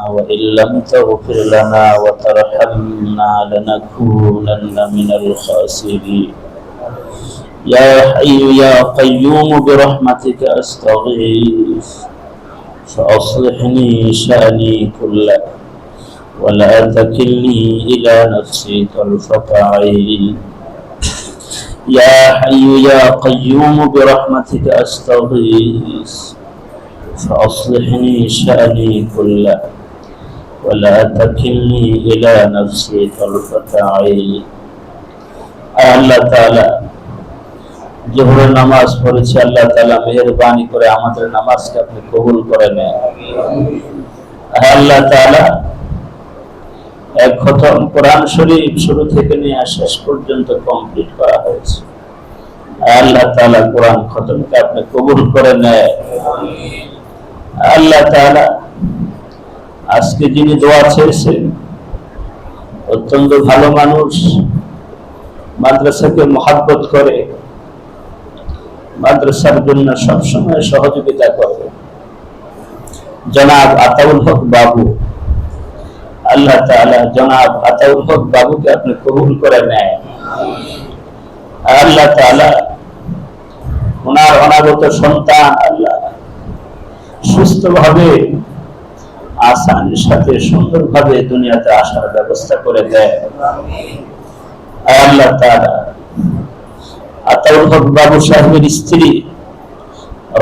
وإن لم تغفر لنا وترحمنا لنكونن من الخاسرين. يا حي يا قيوم برحمتك أستغيث فأصلحني شأني كله ولا تكلني إلى نفسي طرفة عين. يا حي يا قيوم برحمتك أستغيث فأصلحني شأني كله. ولا تكلني إلى نفسي طرفة عين আল্লাহ তাআলা জোহরের নামাজ পড়েছি আল্লাহ তাআলা মেহেরবানি করে আমাদের নামাজকে আপনি কবুল করে নেন আল্লাহ তাআলা এক খতম কোরআন শরীফ শুরু থেকে নিয়ে শেষ পর্যন্ত কমপ্লিট করা হয়েছে আল্লাহ তাআলা কোরআন খতমকে আপনি কবুল করে নেয় আল্লাহ তাআলা আজকে যিনি দোয়া চেয়েছেন, অত্যন্ত ভালো মানুষ, মাদ্রাসাকে মহাব্বত করে, মাদ্রাসার জন্য সবসময় সহযোগিতা করে। জনাব আতাউল হক বাবু, আল্লাহ জনাব আতাউল হক বাবুকে আপনি কবুল করে নেয়। আল্লাহ ওনার অনাগত সন্তান, আল্লাহ সুস্থভাবে আসানের সাথে সুন্দরভাবে দুনিয়াতে আসার ব্যবস্থা করে দেয়। আল্লাহ তাআলা আতাউল হক বাবু সাহেবের স্ত্রী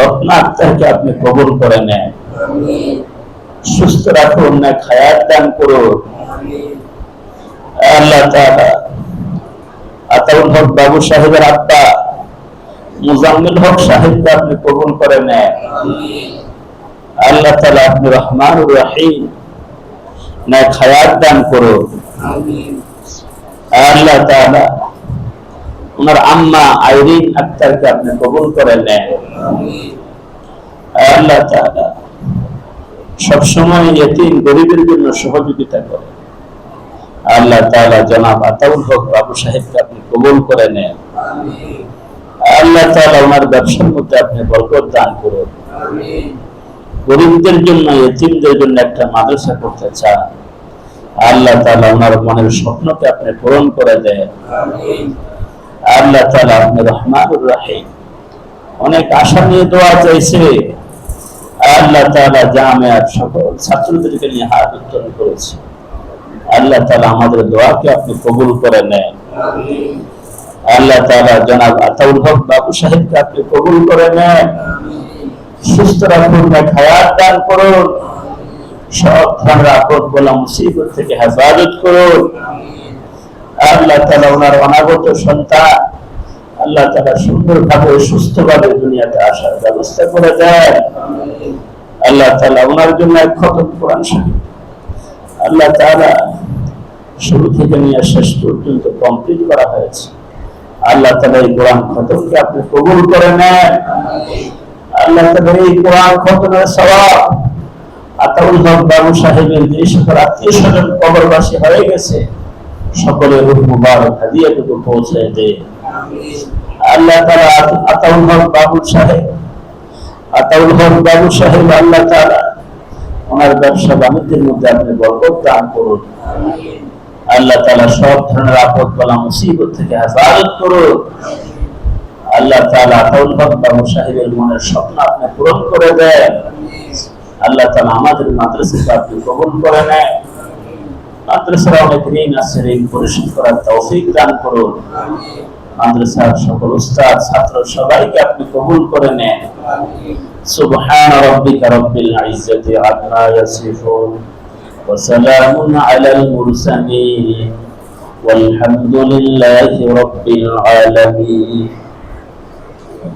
রত্না আক্তারকে আপনি কবুল করে নেন। সুস্থ রাখুন না খায়াত দান করুন। আল্লাহ তাআলা আতাউল হক বাবু সাহেবের আব্বা মুজাম্মিল হক সাহেবকে আপনি কবুল করে নেন। আল্লাহ তালা আপনি রহমান রহিম না, খায়াত দান করুন আল্লাহ তাআলা ওনার আম্মা আইরিন আক্তারকে আপনি কবুল করে নেন। আল্লাহ তাআলা গরিবের জন্য সহযোগিতা করে। আল্লাহ তাআলা জনাব আতাউল হক বাবু সাহেবকে আপনি কবুল করে নেন। আল্লাহ তাআলা ওনার ব্যবসার মধ্যে আপনি বরকত দান করুন। গরিবদের জন্য এতিমদের জন্য একটা মাদ্রাসা করতে চান। আল্লাহ তালা ওনার মনের স্বপ্নকে আপনি পূরণ করে দেন। আল্লাহ তাআলা আপনি রহমানুর রহিম। অনেক আশা নিয়ে দোয়া চাইছে। আল্লাহ তাআলা জামিয়ার সকল ছাত্রদেরকে নিয়ে হাত উত্তোলন করেছে। আল্লাহ তাআলা আমাদের দোয়াকে আপনি কবুল করে নেন। আল্লাহ তাআলা জনাব আতাউল হক বাবু সাহেবকে আপনি কবুল করে নেন। সুস্থ রাখুন খায়াত দান করুন। সব ধরনের আপদ বলা মুসিবত থেকে হেফাজত করুন। আল্লাহ তালা ওনার অনাগত সন্তান, আল্লাহ তালা সুন্দরভাবে, সুস্থভাবে দুনিয়াতে আসার ব্যবস্থা করে দেন। আল্লাহ তালা ওনার জন্য এক খতম কোরআন আল্লাহ তালা শুরু থেকে নিয়ে শেষ পর্যন্ত কমপ্লিট করা হয়েছে। আল্লাহ তালা এই কোরআন খতমকে আপনি কবুল করে নেন। আল্লাহ তালা এই কোরআন খতমের সবাব বাবু সাহেবের যে সকল আত্মীয় স্বজন কবরবাসী হয়ে গেছে পৌঁছে দে। আল্লাহ তাআলা আতাউল হক বাবু সাহেব, আতাউল হক বাবু সাহেব আল্লাহ ওনার ব্যবসা বাণিজ্যের মধ্যে আপনি বরকত দান করুন। আল্লাহ তাআলা সব ধরনের আপদ বলা মুসিবত থেকে হেফাজত করুন আল্লাহ তাআলা আতাউল হক বাবু সাহেবের মনের স্বপ্ন আপনি পূরণ করে আল্লাহ তাআলা আমাদের মাদ্রাসাকে আপনি কবুল করে নেন মাদ্রাসার অনেক ঋণ আছে ঋণ পরিশোধ করার তৌফিক দান করুন মাদ্রাসার সকল উস্তাদ ছাত্র সবাইকে আপনি কবুল করে নেন সুবহান রাব্বিকা রব্বিল ইজ্জাতি আম্মা ইয়াসিফুন وسلام على المرسلين والحمد لله رب العالمين